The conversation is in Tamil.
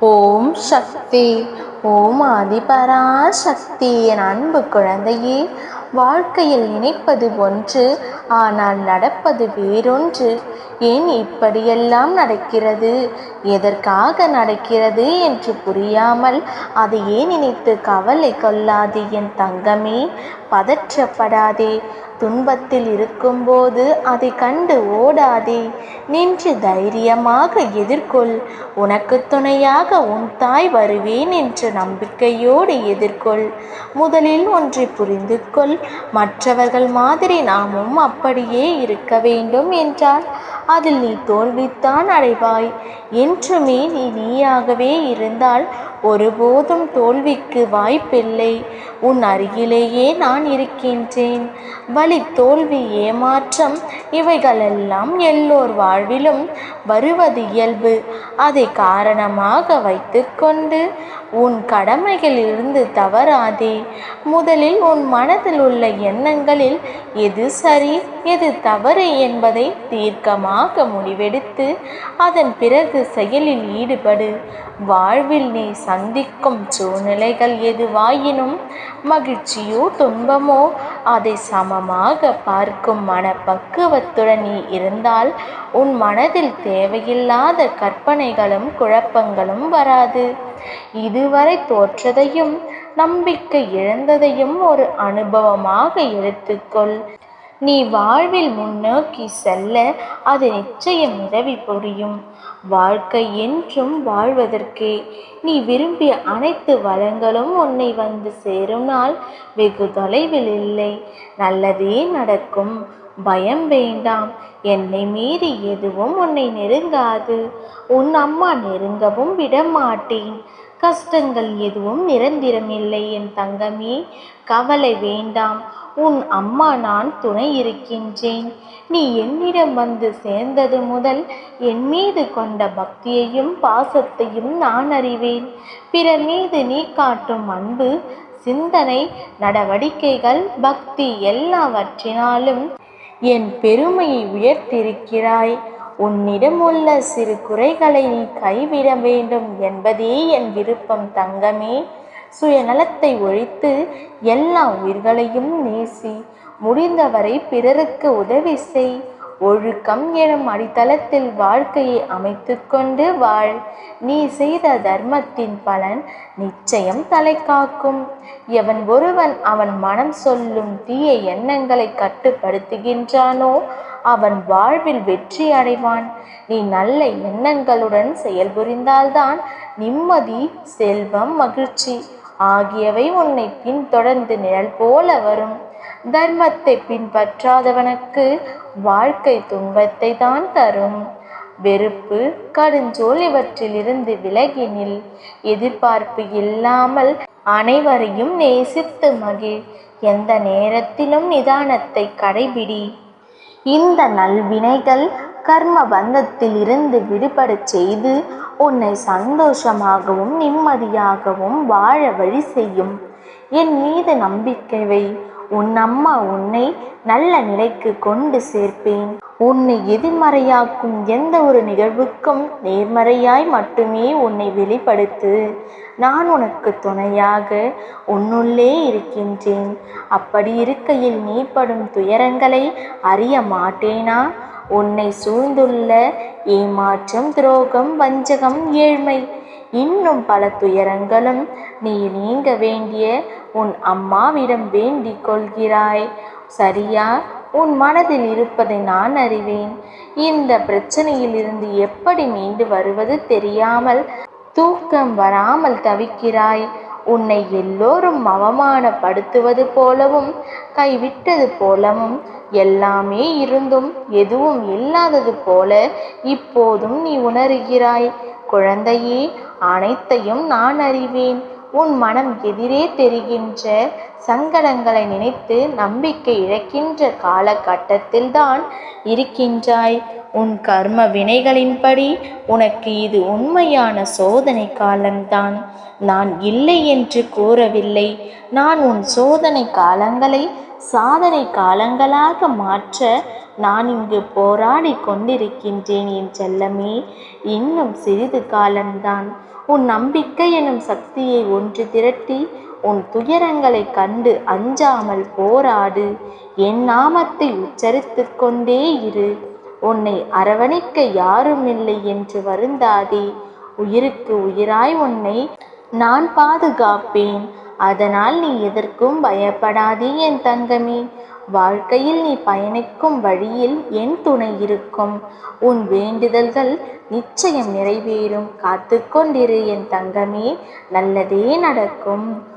ஓம் சக்தி. ஓம் ஆதிபரா சக்தி என் அன்பு குழந்தையே வாழ்க்கையில் நினைப்பது ஒன்று ஆனால் நடப்பது வேறொன்று. ஏன் இப்படியெல்லாம் நடக்கிறது? எதற்காக நடக்கிறது என்று புரியாமல் அதையே நினைத்து கவலை கொள்ளாது என் தங்கமே. பதற்றப்படாதே. துன்பத்தில் இருக்கும்போது அதை கண்டு ஓடாதே. நின்று தைரியமாக எதிர்கொள். உனக்கு துணையாக உன் தாய் வருவேன் என்ற நம்பிக்கையோடு எதிர்கொள். முதலில் ஒன்றை புரிந்து கொள் மற்றவர்கள் மாதிரி நாமும் அப்படியே இருக்க வேண்டும் என்றால் அதில் நீ தோல்வித்தான் அடைவாய். என்றுமே நீ நீயாகவே இருந்தால் ஒருபோதும் தோல்விக்கு வாய்ப்பில்லை. உன் அருகிலேயே நான் இருக்கின்றேன். வலி தோல்வி ஏமாற்றம் இவைகளெல்லாம் எல்லோர் வாழ்விலும் வருவது இயல்பு. அதை காரணமாக வைத்துக்கொண்டு உன் கடமைகளிலிருந்து தவறாதே. முதலில் உன் மனதில் உள்ள எண்ணங்களில் எது சரி எது தவறு என்பதை தீர்க்கமாக முடிவெடுத்து அதன் பிறகு செயலில் ஈடுபடு. வாழ்வில் நீ சந்திக்கும் சூழ்நிலைகள் எதுவாயினும் மகிழ்ச்சியோ துன்பமோ அதை சமமாக பார்க்கும் மனப்பக்குவத்துடன் நீ இருந்தால் உன் மனதில் தேவையில்லாத கற்பனைகளும் குழப்பங்களும் வராது. இதுவரை தோற்றதையும் நம்பிக்கை இழந்ததையும் ஒரு அனுபவமாக எடுத்துக்கொள். நீ வாழ்வில் முன்னோக்கி செல்ல அது நிச்சயம் உதவி புரியும். வாழ்க்கை என்றும் வாழ்வதற்கே. நீ விரும்பிய அனைத்து வளங்களும் உன்னை வந்து சேரும் நாள் வெகு தொலைவில் இல்லை. நல்லதே நடக்கும். பயம் வேண்டாம். என்னை மீறி எதுவும் உன்னை நெருங்காது. உன் அம்மா நெருங்கவும் விடமாட்டேன். கஷ்டங்கள் எதுவும் நிரந்தரம் இல்லை. என் தங்கமே கவலை வேண்டாம். உன் அம்மா நான் துணை இருக்கின்றேன். நீ என்னிடம் வந்து சேர்ந்தது முதல் என் மீது கொண்ட பக்தியையும் பாசத்தையும் நான் அறிவேன். பிறர் மீது நீ காட்டும் அன்பு சிந்தனை நடவடிக்கைகள் பக்தி எல்லாவற்றினாலும் என் பெருமையை உயர்த்திருக்கிறாய் உன்னிடம் உள்ள சிறு குறைகளை நீ கைவிட வேண்டும் என்பதே என் விருப்பம் தங்கமே. சுயநலத்தை ஒழித்து எல்லா உயிர்களையும் நேசி முடிந்தவரை பிறருக்கு உதவி செய். ஒழுக்கம் எனும் அடித்தளத்தில் வாழ்க்கையை அமைத்துக்கொண்டு வாழ். நீ செய்த தர்மத்தின் பலன் நிச்சயம் தலை காக்கும். எவன் ஒருவன் அவன் மனம் சொல்லும் தீய எண்ணங்களை கட்டுப்படுத்துகின்றானோ அவன் வாழ்வில் வெற்றி அடைவான். நீ நல்ல எண்ணங்களுடன் செயல்புரிந்தால்தான் நிம்மதி செல்வம் மகிழ்ச்சி ஆகியவை உன்னை பின்தொடர்ந்து நிழல் போல வரும். தர்மத்தை பின்பற்றாதவனுக்கு வாழ்க்கை துன்பத்தை தான் தரும். வெறுப்பு கடுஞ்சோல் இவற்றிலிருந்து விலகினில். எதிர்பார்ப்பு இல்லாமல் அனைவரையும் நேசித்து மகிழ். எந்த நேரத்திலும் நிதானத்தை கடைபிடி. இந்த நல்வினைகள் கர்ம பந்தத்தில் இருந்து விடுபடச் செய்து உன்னை சந்தோஷமாகவும் நிம்மதியாகவும் வாழ வழி செய்யும். என் மீது நம்பிக்கை வை. உன் அம்மா உன்னை நல்ல நிலைக்கு கொண்டு சேர்ப்பேன். உன்னை எதிர்மறையாக்கும் எந்த ஒரு நிகழ்வுக்கும் நேர்மறையாய் மட்டுமே உன்னை வெளிப்படுத்து. நான் உனக்கு துணையாக உன்னுள்ளே இருக்கின்றேன். அப்படி இருக்கையில் நீ படும் துயரங்களை அறிய மாட்டேனா? உன்னை சூழ்ந்துள்ள ஏமாற்றம் துரோகம் வஞ்சகம் ஏழ்மை இன்னும் பல துயரங்களும். நீ நீங்க வேண்டிய உன் அம்மாவிடம் வேண்டிக் கொள்கிறாய். சரியா? உன் மனதில் இருப்பதை நான் அறிவேன். இந்த பிரச்சனையிலிருந்து எப்படி மீண்டு வருவது தெரியாமல் தூக்கம் வராமல் தவிக்கிறாய். உன்னை எல்லோரும் அவமானப்படுத்துவது போலவும் கைவிட்டது போலவும் எல்லாமே இருந்தும் எதுவும் இல்லாதது போல இப்போதும் நீ உணர்கிறாய். குழந்தையே அனைத்தையும் நான் அறிவேன். உன் மனம் எதிரே தெரிகின்ற சங்கடங்களை நினைத்து நம்பிக்கை இழக்கின்ற காலகட்டத்தில்தான் இருக்கின்றாய். உன் கர்ம வினைகளின்படி உனக்கு இது உண்மையான சோதனை காலம்தான். நான் இல்லை என்று கூறவில்லை. நான் உன் சோதனை காலங்களை சாதனை காலங்களாக மாற்ற நான் இங்கு போராடி கொண்டிருக்கின்றேன் என் செல்லமே. இன்னும் சிறிது காலம்தான். உன் நம்பிக்கை எனும் சக்தியை ஒன்று திரட்டி உன் துயரங்களை கண்டு அஞ்சாமல் போராடு. என் நாமத்தை உச்சரித்து கொண்டே இரு. உன்னை அரவணைக்க யாரும் இல்லை என்று வருந்தாதே. உயிருக்கு உயிராய் உன்னை நான் பாதுகாப்பேன். அதனால் நீ எதற்கும் பயப்படாதே என் தங்கமே. வாழ்க்கையில் நீ பயணிக்கும் வழியில் என் துணை இருக்கும். உன் வேண்டுதல்கள் நிச்சயம் நிறைவேறும். காத்து கொண்டிரு என் தங்கமே. நல்லதே நடக்கும்.